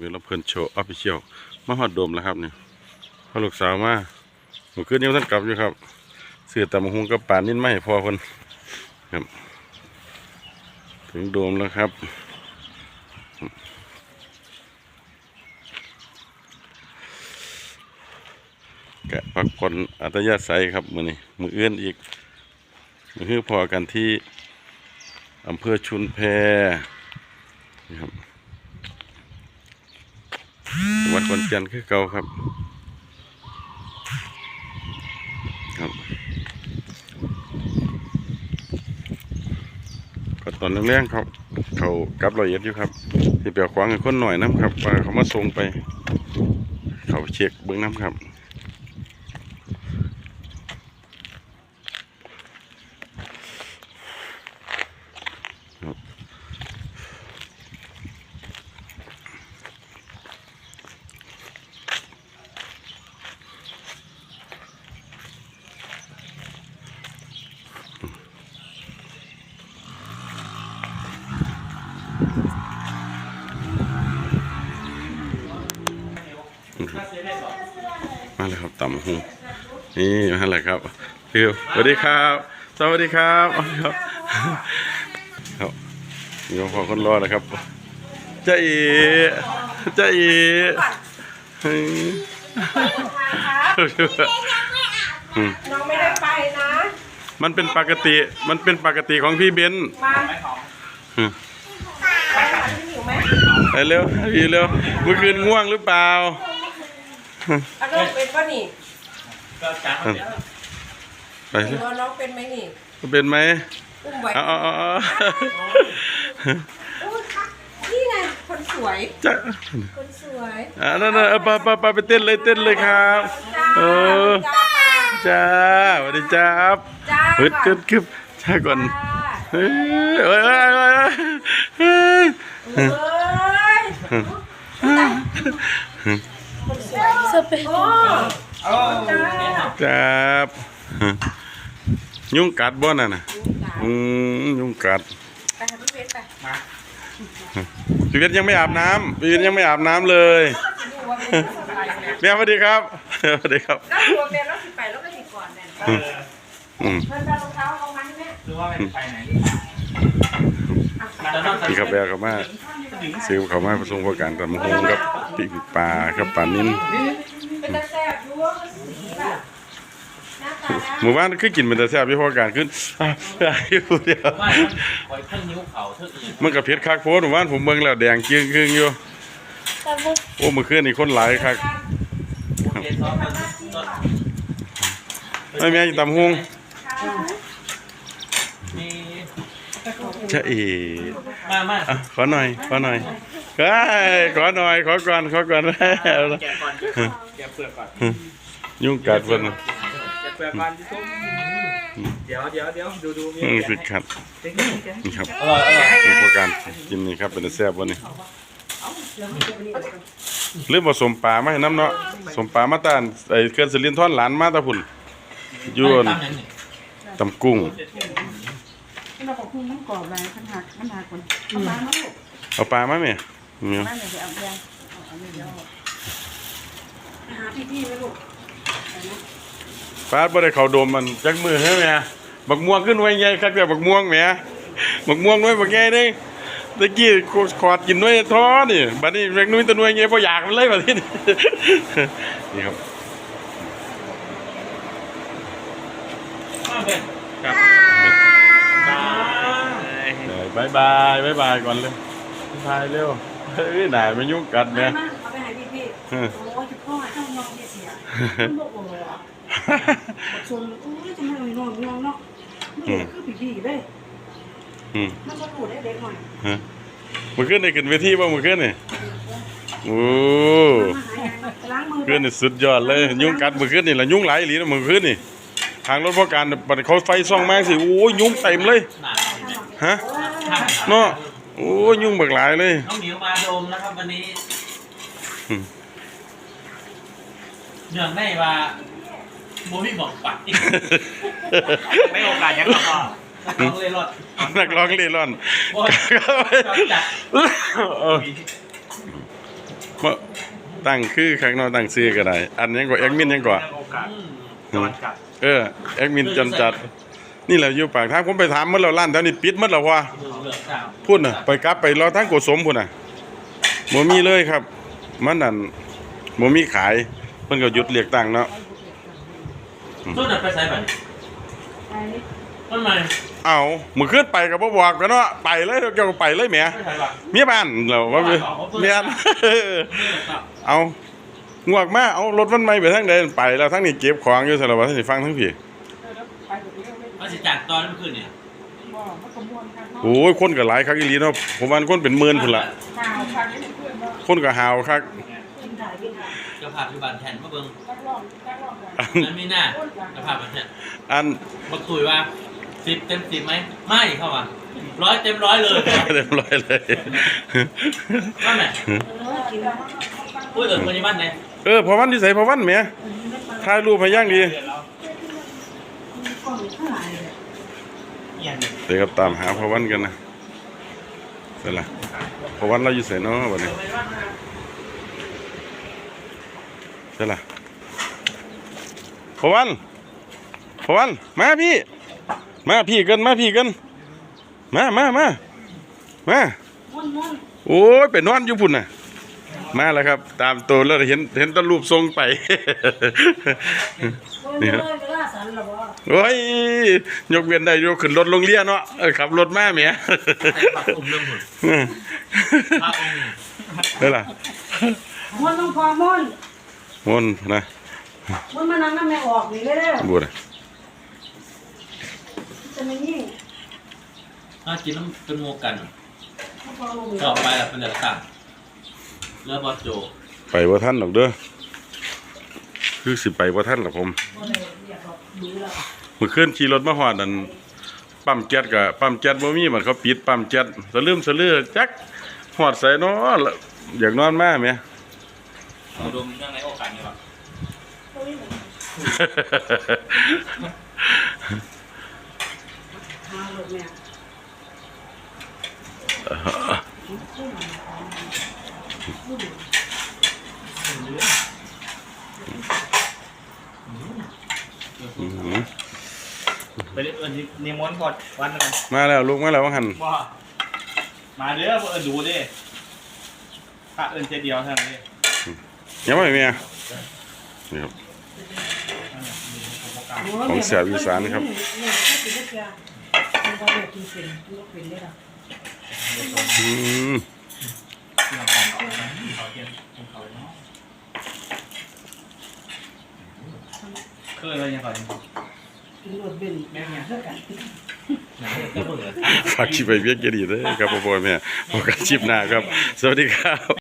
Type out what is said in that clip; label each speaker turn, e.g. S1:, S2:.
S1: วิลเพลินโชว์ออฟฟิเชียลมาฮอดดมแล้วครับเนี่ยพอลูกสาวมาเมื่อคืนนี้ท่านกลับอยู่ครับเสือตำบักหุงกับป่านนินไม่พอคนครับ ถึงโดมแล้วครับแกะพักผ่อนอัตยาศัยครับมือนี้มือเอื้อนอีก มือฮือพอกันที่อำเภอชุนแพนี่ครับ วัดคนเก่นคือเก่าครับ ครับ ก็ตอนแรกๆเขาเขากลับรอยเอ็ดอยู่ครับที่เปียกขวางให้คนหน่อยน้ำครับว่าเขามาส่งไป เขาเช็คเบื้องน้ำครับ มาเลยครับต่ำหูนี่มาเลยครับคือสวัสดีครับ สวัสดีครับครับครับมีพอคนรอนะครับเจ้าอีเจ้าอีเฮ้ยอืม
S2: น้องไม่ได้ไปนะ
S1: มันเป็นปกติ มันเป็นปกติของพี่เบนซ์
S2: มา
S1: อืม
S2: ไปหาพี่หมิวไหม
S1: ไปเร็วพี่เร็ว เมื่อคืนง่วงหรือเปล่า
S2: เอาน้องเป็นป่ะนี่
S1: ไปสิ
S2: น้องน้องเป็นไหมนี่
S1: เป็นไหม
S2: อุ้มไว้
S1: เอ๋อาเอา
S2: อุ๊ยนี่ไงคนสวย
S1: จะ
S2: คนสวย
S1: อ่านั่นน่ะเอาไปไปไปไปเต้นเลยเต้นเลยครับ
S2: จ้า
S1: เออ
S2: จ้า
S1: จ้าสวัสดีจ้าครับ
S2: จ้า
S1: เฮ้ยเต้นคึบช้าก่อน
S2: จ้า
S1: เฮ้ยเฮ้ยเฮ้ยเฮ้ยเฮ้ย
S2: เอ้ยคน สวยสเปนโอ้จ้า
S1: จ้าบยุงกัดบ่น่ะน่ะอืมยุงกัด
S2: ไปหาพี่เพชรไป
S1: พี่เวทยังไม่อาบน้ำพี่เวทยังไม่อาบน้ำเลย
S2: ดูว่าเป็นสบายไหม
S1: แม่สวัสดีครับสวัสดีครับ
S2: แล้วตัวเมียแล้วสิไปแล้วก็สิก่อนเนี่ย
S1: อืม
S2: เพิ่นเอารองเท้าลงมาให้แม่
S3: หรือว่าไปไหน
S1: พี่ขับแบกเขามาซื้อเขามาประสงค์ประการตำหงกับ ปีกปลากับปลานิ่น
S2: เป็นตาแซ่บรู้ว่ามันสีแบบหน้าตานะ
S1: หมู่บ้านคือกินเป็นแต่แซ่บพี่พอการขึ้นอยู่เดียวมันกับเพชรคักโพสหมู่บ้านผมเบิ่งแล้วแดงจึงครึ่งอยู่โอ้เมื่อคืนนี่คนหลายคัก
S3: โอเคซ้อมมันก็
S1: ไม่แม่นตำหง
S3: มี
S1: จะเอ๋
S3: มามา
S1: ขอหน่อยขอหน่อย เฮ้ยขอหน่อยขอก่อนขอก่อน
S3: แกะก่อนแกะเปลือกก่อน
S1: ยุ่งกัดเพิ่น
S3: แกะเปลือกก่อนที่ตุ้มเดี๋ยวเดี๋ยวเดี๋ยวดูดูมี
S1: อืมสิขัดนี่ครับ
S3: อร่อยอร่อย
S1: มีโปรการกินนี่ครับเป็นแต่แซ่บวันนี้เรื่องผสมปลามาให้น้ำเนาะสมปลามาตานไอ้เคลื่อนสิรินทอนหลานมาตาพุ่นอยวนตำกุ้ง
S4: เราบอกคุณน้ำกรอบอะไรขันหักขันหักคนเอาปลามาลูก
S1: เอาปลามาไหม เนี่ย
S4: มาเดี๋ยวไปเอาแดงเอาเอาเดี๋ยวไปหาพี่พี่ๆไหมลูก
S1: ปลาบ่ได้เข้าโดมมันจักมือเฮ้ยแม่บักม่วงขึ้นไว้ใหญ่คักแต่บักม่วงแหมบักม่วงน้อยบักใหญ่เด้ตะกี้ขอดกินน้อยท้อนี่บัดนี้แมกนุ้ยตะหน่วยใหญ่บ่อยากมันเลยบัดนี้ นี่ครับ
S3: มาเป็น
S1: ครับ
S3: มา
S1: บายบายบายบายก่อนเลยบายเร็ว เฮ้ยนายมันยุ่งกัด
S4: มา
S1: เนี่ย
S4: มาเอาไปหาพี่พี่
S1: เออ
S4: โอ้ยจุดพ่อเจ้านองเนี่ยเสียมันบอกโอ้โหบอกชนโอ้ยจะมาหน่อยนอนนอนเนาะมันเหลือคือพี่พี่เลย
S1: อืม
S4: มันก็พูดได้เด็กหน่อย
S1: ฮะมือขึ้นในขึ้นเวทีป่ะมือขึ้นนี่โอ้
S4: มาหาอย่างล้างมือ
S1: ขึ้นนี่สุดยอดเลยยุ่งกัดมือขึ้นนี่ละยุ่งหลายอีหลีนะมือขึ้นนี่ทางรถพ่อการบัดเขาไฟส่องแม่งสิโอ้ยยุ่งเต็มเลย
S3: หนา
S1: ฮะเนาะ โอ้ยยุ่งบักหลายเลย
S3: น้องหมิวมาโดมนะครับวันนี้
S1: อืม
S3: เนื่องในว่าโมพี่บอกปักไม่โอกาสยังหรอกพ่อน้องเลยรอด
S1: นักร้องเล่ร่อน
S3: โอ้ยจัด
S1: เออมาตั้งคือข้างนอกตั้งซื้อก็ได้ อันยังก็แอดมินยังก็
S3: โอกาสจอนกัด
S1: เออแอดมินจนจัด นี่แหละอยู่ปากทางผมไปถามมันแล้วร้านแถวนี้ปิดหมดแล้วว่า
S3: เลือกเลือกตาม
S1: พุ่นน่ะไปกลับไปรอทางโกสมพุ่นน่ะบ่มีเลยครับ มันนั่นบ่มีขายเพิ่นก็หยุดเรียกตั้งเนาะ
S3: ต้นน่ะไปใส่บัตร
S4: ไป
S3: ต้นใหม่
S1: เอ้ามื้อคืนไปก็บ่บอกกันเนาะไปเลยเกี่ยวก็ไปเลยแหม
S3: ไม่ใส่บัตร
S1: เมียบ้านเราว่าไปเมียนเอางวกมาเอารถมันใหม่ไปทางใดไปแล้วทั้งนี้เก็บของอยู่สารวัตรสิฟังทั้งพี่
S4: ไปแบบนี้ไม่
S3: มา สิจากตอนเมื่อคืนเนี่ย
S4: บอกมันก็ม่วนครับเนาะ
S1: โอ้ยคนก็หลายคักอีหลีเนาะผมว่าคนเป็นหมื่นพุ่นละ
S4: ข่าวข่าวนี้เพื่อนเนาะ
S1: คนก็หาวคัก
S4: กินถ่ายกินถ่าย
S3: เจ้าภาพที่บ้านแทนมาเบิ่ง
S4: ตักล่องตักล่องกัน
S1: อัน
S3: มันมีหน้าเจ้าภาพบ้านแทน
S1: อัน
S3: มาคุยว่าสิบเต็มสิบไหมไม่เข้ามาร้อยเต็มร้อยเลย
S1: เรียบร้อยเลย
S3: ว่าแม่
S4: เออกินแล้ว
S3: พูดถึงคนในบ้านเนี่ย
S1: เออพอวันที่ใส่พอวันแหมถ่ายรูปให้อย่างดี
S4: กล่องเท่าไหร่เลย
S3: อย่าง
S1: เดี๋ยวครับตามหาพวันกันนะเสร็จละพวันเราอยู่ใส่เนาะวันนี้เสร็จละพวันพวันมาพี่ มาพี่กันมาพี่กันมามามามาโอ้ยไปนอนอยู่พุ่นน่ะ มาแล้วครับ ตามตัวแล้วเห็นเห็นแตรูปทรงไป
S4: นี่ครับ สันหรอบ่
S1: โอ้ยยกเวียนได้ยกขึ้นรถโรงเรียนเนาะเออขับรถมาเมีย
S3: แต่ปากกลุ่มเรื่องหุ่นพระองค์
S1: ได้ล่ะ
S4: ม่วนต้องพอม่วน
S1: มนนะ
S4: ม่วนมานั่งน้ำแม่ออกนี่เลยเด้อ
S1: บูด
S4: จะไม่ยิ่ง
S3: ถ้ากินน้ำเป็นโมกัน
S4: พอลง
S3: ต่อไปล่ะเป็นเดือดต่างเรือบอสโจ
S1: ไปบ่ท่านหรอกเด้อคือสิไปบ่ท่านหรอกผม
S4: มือละ
S1: เมื่อคืนขี่รถมาฮอดนั่นปั๊มแก๊สก็ปั๊มแก๊สบ่มีมันเขาปิดปั๊มแก๊สสะลืมสะลือจักฮอดใส่นาะแล้วอยากนอนมาแหม
S3: ดมเรื่องในโอกาสนี้วะ
S4: หาลูกแม่
S1: อื้อหือ
S5: ไปเอิญนิมนต์พอดวันนึง
S1: มาแล้วลูกมาแล้วว่าหั่น
S5: ว่ามาเด้อบ่เอิญดูเด้พระเอิญเจเดียวเท่านั้นเด้
S1: ยังไม่เมียนี่ครับ ของแสบอีสานครับ
S4: มันก็เรียกกินเป็นกินก็เป็นได้ล่ะ
S1: อืม
S5: เคยเลยยังก่อน
S4: กินรสเป็นแม่เนี่ยเท่ากัน
S3: ก็เบื่อ
S1: ฝากคลิปไปเวียกเยดีเด้อครับพ่อพ่อแม่พบกันคลิปหน้าครับ สวัสดีครับ